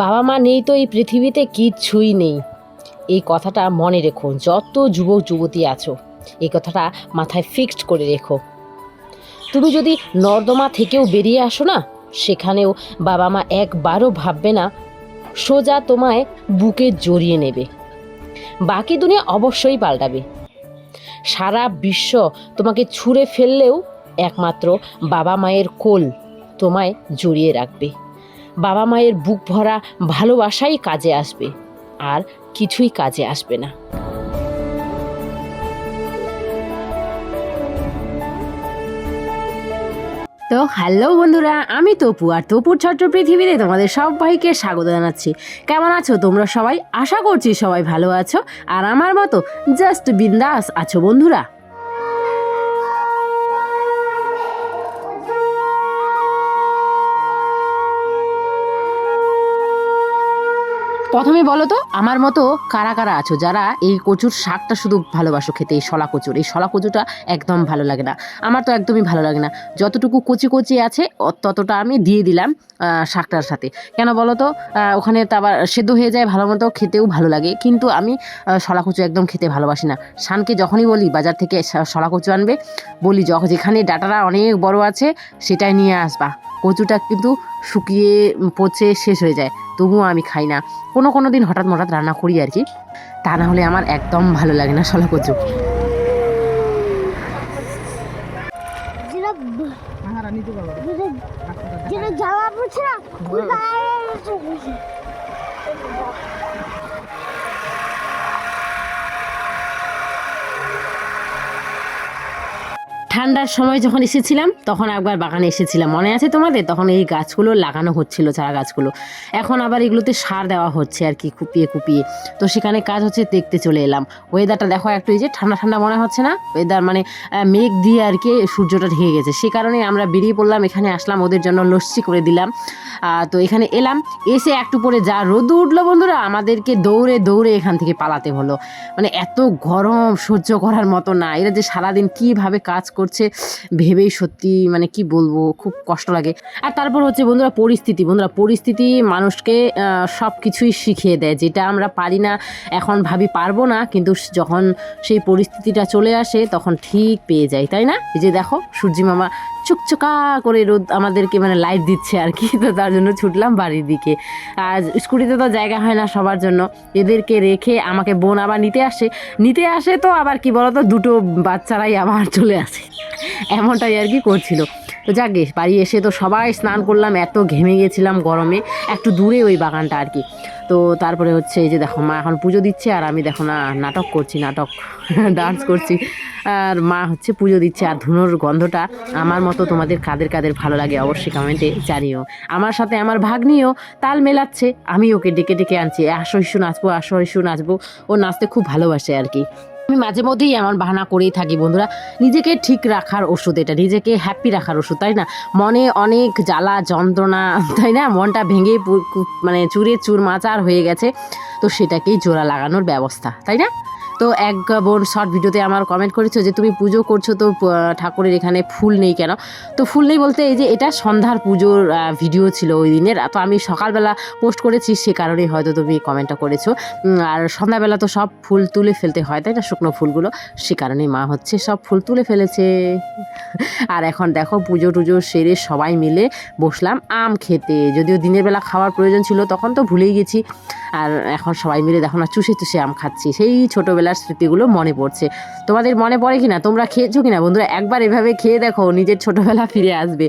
বাবা মা নেই তো এই পৃথিবীতে কিচ্ছুই নেই। এই কথাটা মনে রেখো, যত যুবক যুবতী আছো, এই কথাটা মাথায় ফিক্সড করে রেখো। তুমি যদি নর্দমা থেকেও বেরিয়ে আসো না, সেখানেও বাবা মা একবারও ভাববে না, সোজা তোমায় বুকে জড়িয়ে নেবে। বাকি দুনিয়া অবশ্যই পাল্টাবে। সারা বিশ্ব তোমাকে ছুঁড়ে ফেললেও একমাত্র বাবা মায়ের কোল তোমায় জড়িয়ে রাখবে। বাবা মায়ের বুক ভরা ভালোবাসাই কাজে আসবে, আর কিছুই কাজে আসবে না। তো হ্যালো বন্ধুরা, আমি তপু, আর তপুর ছোট্ট পৃথিবীতে তোমাদের সবাইকে স্বাগত জানাচ্ছি। কেমন আছো তোমরা সবাই? আশা করছি সবাই ভালো আছো, আর আমার মতো জাস্ট বিন্দাস আছো বন্ধুরা। প্রথমে বলো তো, আমার মতো কারা কারা আছো যারা এই কচুর শাকটা শুধু ভালোবাসো খেতে, এই শলা কচুর? এই শলা কচুটা একদম ভালো লাগে না। আমার তো একদমই ভালো লাগে না। যতটুকু কচি কচি আছে ততটা আমি দিয়ে দিলাম শাকটার সাথে। কেন বলো তো ওখানে আবার সেদ্ধ হয়ে যায়, ভালো মতো খেতেও ভালো লাগে। কিন্তু আমি শলা কচু একদম খেতে ভালোবাসি না। শানকে যখনই বলি, বাজার থেকে শলা কচু আনবে, বলি যখন যেখানে ডাটাটা অনেক বড় আছে, সেটাই নিয়ে আসবা। কচুটা কিন্তু শুকিয়ে পচে শেষ হয়ে যায়। তবুও আমি খাই না। কোনো কোনো দিন হঠাৎ হঠাৎ রান্না করি আর কি। তা না হলে আমার একদম ভালো লাগে না শলা কচু। জামা ঠান্ডার সময় যখন এসেছিলাম, তখন একবার বাগানে এসেছিলাম। মনে আছে তোমাদের? তখন এই গাছগুলো লাগানো হচ্ছিল, চারা গাছগুলো। এখন আবার এগুলোতে সার দেওয়া হচ্ছে আর কি, কুপিয়ে কুপিয়ে। তো সেখানে কাজ হচ্ছে, দেখতে চলে এলাম। ওয়েদারটা দেখো একটু এই যে ঠান্ডা ঠান্ডা মনে হচ্ছে না? ওয়েদার মানে মেঘ দিয়ে আর কি সূর্যটা ঢেকে গেছে। সে কারণে আমরা বেরিয়ে পড়লাম, এখানে আসলাম, ওদের জন্য লস্যি করে দিলাম। তো এখানে এলাম, এসে একটু পরে যা রোদ উঠল বন্ধুরা, আমাদেরকে দৌড়ে দৌড়ে এখান থেকে পালাতে হলো। মানে এত গরম সহ্য করার মতো না। এরা যে সারাদিন কীভাবে কাজ করছে, ভেবেই সত্যি মানে কি বলব, খুব কষ্ট লাগে। আর তারপর হচ্ছে বন্ধুরা পরিস্থিতি বন্ধুরা পরিস্থিতি মানুষকে সব কিছুই শিখিয়ে দেয়, যেটা আমরা পারি না, এখন ভাবি পারব না, কিন্তু যখন সেই পরিস্থিতিটা চলে আসে, তখন ঠিক পেয়ে যায় তাই না? এই যে দেখো, সূর্যি মামা চুকচুকা করে রোদ আমাদেরকে মানে লাইট দিচ্ছে আর কি। তো তার জন্য ছুটলাম বাড়ির দিকে। আর স্কুটিতে তো জায়গা হয় না সবার জন্য। এদেরকে রেখে আমাকে বোন আবার নিতে আসে। নিতে আসে তো আবার কি বলতো? দুটো বাচ্চারাই আবার চলে আসে। এমনটাই আর কি করছিল। তো গে, বাড়ি এসে তো সবাই স্নান করলাম, এত ঘেমে গেছিলাম গরমে, একটু দূরে ওই বাগানটা আর কি। তো তারপরে হচ্ছে এই যে দেখো, মা এখন পুজো দিচ্ছে আর আমি দেখো না, নাটক করছি, নাটক ডান্স করছি। আর মা হচ্ছে পুজো দিচ্ছে আর ধুনোর গন্ধটা আমার মতো তোমাদের কাদের কাদের ভালো লাগে অবশ্যই কমেন্টে জানিও। আমার সাথে আমার ভাগ্নিও তাল মেলাচ্ছে, আমি ওকে ডেকে ডেকে আনছি আসো ইস্যু নাচবো, আসো ইস্যু নাচবো, ও নাচতে খুব ভালোবাসে আর কি। আমি মাঝে মধ্যেই এমন বাহানা করেই থাকি, বন্ধুরা। নিজেকে ঠিক রাখার ওষুধ এটা, নিজেকে হ্যাপি রাখার ওষুধ, তাই না? মনে অনেক জ্বালা, যন্ত্রণা, তাই না? মনটা ভেঙে মানে চুরে চুর মাচার হয়ে গেছে, তো সেটাকেই জোড়া লাগানোর ব্যবস্থা, তাই না? তো এক বোন শর্ট ভিডিওতে আমার কমেন্ট করেছ যে, তুমি পুজো করছ তো ঠাকুরের এখানে ফুল নেই কেন? তো ফুল নেই বলতে এই যে এটা সন্ধ্যার পুজোর ভিডিও ছিল ওই দিনের। তো আমি সকালবেলা পোস্ট করেছি, সে কারণেই হয়তো তুমি কমেন্টটা করেছ। আর সন্ধ্যাবেলা তো সব ফুল তুলে ফেলতে হয়, তাই না, শুকনো ফুলগুলো? সে কারণেই মা হচ্ছে সব ফুল তুলে ফেলেছে। আর এখন দেখো, পুজো টুজো সেরে সবাই মিলে বসলাম আম খেতে। যদিও দিনের বেলা খাওয়ার প্রয়োজন ছিল, তখন তো ভুলেই গেছি। আর এখন সবাই মিলে দেখো না চুষে চুষে আম খাচ্ছি। সেই ছোটোবেলার স্মৃতিগুলো মনে পড়ছে। তোমাদের মনে পড়ে কি না তোমরা খেয়েছো কি না বন্ধুরা, একবার এভাবে খেয়ে দেখো, নিজের ছোটোবেলা ফিরে আসবে।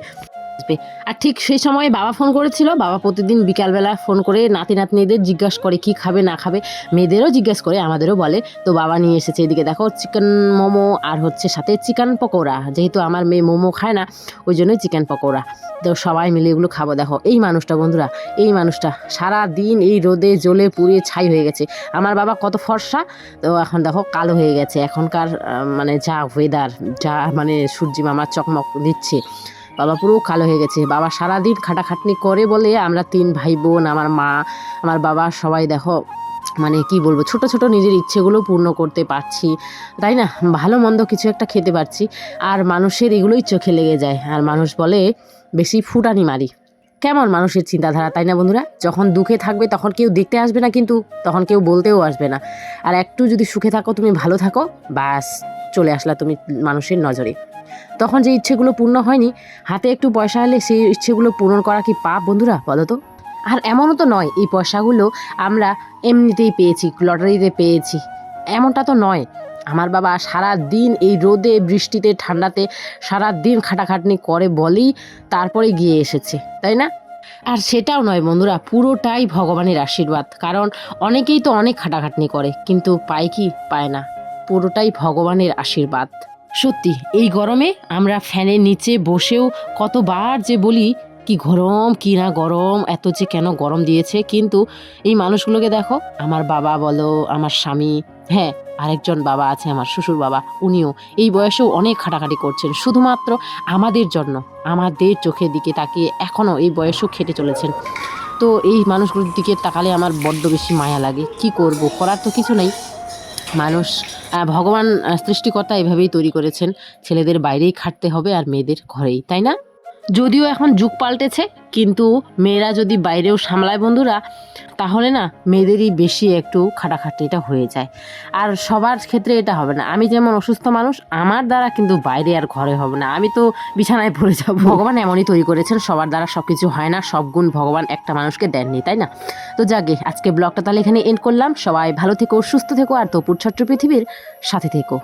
আসবে। আর ঠিক সেই সময় বাবা ফোন করেছিল, বাবা প্রতিদিন বিকালবেলা ফোন করে নাতি নাতনিদের জিজ্ঞাসা করে কি খাবে, না খাবে, মেয়েদেরও জিজ্ঞাসা করে, আমাদেরও বলে, তো বাবা নিয়ে এসেছে এদিকে দেখো চিকেন মোমো আর হচ্ছে সাথে চিকেন পকোড়া, যেহেতু আমার মেয়ে মোমো খায় না, ওই জন্যই চিকেন পকোড়া। তো সবাই মিলে এগুলো খাব, দেখো, এই মানুষটা বন্ধুরা, এই মানুষটা সারা দিন এই রোদে জ্বলে পুড়িয়ে ছাই হয়ে গেছে। আমার বাবা কত ফর্সা, তো এখন দেখো কালো হয়ে গেছে, এখনকার মানে যা ওয়েদার যা মানে সূর্যি মামার চকমক দিচ্ছে। বাবা পুরো কালো হয়ে গেছে। বাবা সারাদিন খাটাখাটনি করে বলে আমরা তিন ভাই বোন আমার মা, আমার বাবা সবাই দেখো মানে কি বলব, ছোট ছোট নিজের ইচ্ছেগুলো পূর্ণ করতে পারছি। তাই না? ভালো মন্দ কিছু একটা খেতে পারছি। আর মানুষের এগুলোই চোখে লেগে যায়। আর মানুষ বলে, বেশি ফুটানি মারি। কেমন মানুষের চিন্তাধারা, তাই না বন্ধুরা? যখন দুঃখে থাকবে তখন কেউ দেখতে আসবে না কিন্তু, তখন কেউ বলতেও আসবে না। আর একটু যদি সুখে থাকো, তুমি ভালো থাকো বাস চলে আসলা তুমি মানুষের নজরে। তখন যে ইচ্ছেগুলো পূর্ণ হয়নি, হাতে একটু পয়সা এলে সেই ইচ্ছেগুলো পূরণ করা কি পাপ বন্ধুরা বলো তো? আর এমনও তো নয়, এই পয়সাগুলো আমরা এমনিতেই পেয়েছি, লটারিতে পেয়েছি। এমনটা তো নয়। আমার বাবা সারা দিন এই রোদে, বৃষ্টিতে, ঠান্ডাতে সারা দিন খাটাখাটনি করে বলেই তারপরে গিয়ে এসেছে, তাই না? আর সেটাও নয় বন্ধুরা, পুরোটাই ভগবানের আশীর্বাদ, কারণ অনেকেই তো অনেক খাটাখাটনি করে, কিন্তু পায় কি? পায় না। পুরোটাই ভগবানের আশীর্বাদ। সত্যি, এই গরমে আমরা ফ্যানের নিচে বসেও কতবার যে বলি, কি গরম, কি না গরম, এত যে কেন গরম দিয়েছে, কিন্তু এই মানুষগুলোকে দেখো, আমার বাবা বলো, আমার স্বামী হ্যাঁ আরেকজন বাবা আছে, আমার শ্বশুর বাবা, উনিও এই বয়সেও অনেক খাটাখাটি করছেন, শুধুমাত্র আমাদের জন্য, আমাদের চোখের দিকে তাকিয়ে এখনও এই বয়সেও খেটে চলেছেন। তো এই মানুষগুলোর দিকে তাকালে আমার বড্ড বেশি মায়া লাগে, কি করব, করার তো কিছু নেই। মানুষ ভগবান সৃষ্টিকর্তা এভাবেই তৈরি করেছেন। ছেলেদের বাইরেই খাটতে হবে আর মেয়েদের ঘরেই, তাই না? যদিও এখন যুগ পাল্টেছে, কিন্তু মেয়েরা যদি বাইরেও সামলায় বন্ধুরা, তাহলে না মেয়েদেরই বেশি একটু খাটাখাটনিটা হয়ে যায়। আর সবার ক্ষেত্রে এটা হবে না। আমি যেমন অসুস্থ মানুষ, আমার দ্বারা কিন্তু বাইরে আর ঘরে হবে না। আমি তো বিছানায় পড়ে যাব। ভগবান এমনই তৈরি করেছেন, সবার দ্বারা সব কিছু হয় না, সব গুণ ভগবান একটা মানুষকে দেননি, তাই না? তো যাকে আজকে ব্লগটা তাহলে এখানে এন্ড করলাম। সবাই ভালো থেকো, সুস্থ থেকো, আর তপুর ছোট্ট পৃথিবীর সাথে থেকো।